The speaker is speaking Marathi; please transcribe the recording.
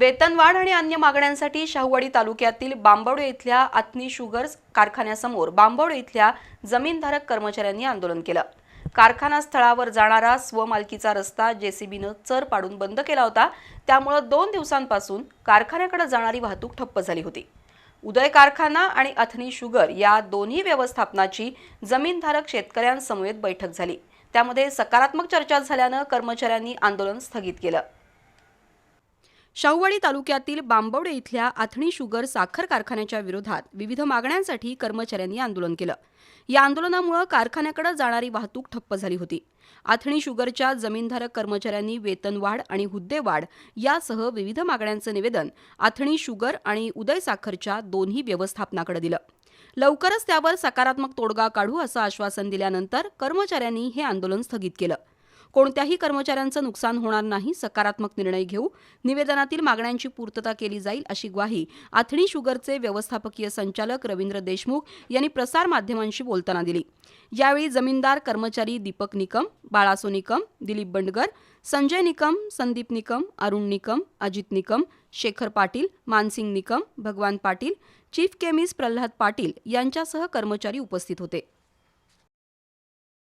वेतनवाढ आणि अन्य मागण्यांसाठी शाहूवाडी तालुक्यातील बांबवडे इथल्या आत्नी शुगर्स कारखान्यासमोर बांबवडे इथल्या जमीनधारक कर्मचाऱ्यांनी आंदोलन केलं. कारखाना स्थळावर जाणारा स्वमालकीचा रस्ता जेसीबीनं चर पाडून बंद केला होता. त्यामुळं दोन दिवसांपासून कारखान्याकडे जाणारी वाहतूक ठप्प झाली होती. उदय कारखाना आणि अथनी शुगर या दोन्ही व्यवस्थापनाची जमीनधारक शेतकऱ्यांसमवेत बैठक झाली. त्यामध्ये सकारात्मक चर्चा झाल्यानं कर्मचाऱ्यांनी आंदोलन स्थगित केलं. शाहूवाडी तालुक्यातील बांबवडे इथल्या आथणी शुगर साखर कारखान्याच्या विरोधात विविध मागण्यांसाठी कर्मचाऱ्यांनी आंदोलन केलं. या आंदोलनामुळे कारखान्याकडे जाणारी वाहतूक ठप्प झाली होती. आथणी शुगरच्या जमीनधारक कर्मचाऱ्यांनी वेतनवाढ आणि हुद्देवाढ यासह विविध मागण्यांचं निवेदन आथणी शुगर आणि उदय साखरच्या दोन्ही व्यवस्थापनाकडे दिलं. लवकरच त्यावर सकारात्मक तोडगा काढू असं आश्वासन दिल्यानंतर कर्मचाऱ्यांनी हे आंदोलन स्थगित केलं. कोणत्याही कर्मचाऱ्यांचं नुकसान होणार नाही सकारात्मक निर्णय घेऊ. निवेदनातील मागण्यांची पूर्तता केली जाईल अशी ग्वाही आथणी शुगरचे व्यवस्थापकीय संचालक रवींद्र देशमुख यांनी प्रसार माध्यमांशी बोलताना दिली. यावेळी जमीनदार कर्मचारी दीपक निकम बाळासो निकम दिलीप बंडगर संजय निकम संदीप निकम अरुण निकम अजित निकम शेखर पाटील मानसिंग निकम भगवान पाटील चीफ केमिस्ट प्रल्हाद पाटील यांच्यासह कर्मचारी उपस्थित होते.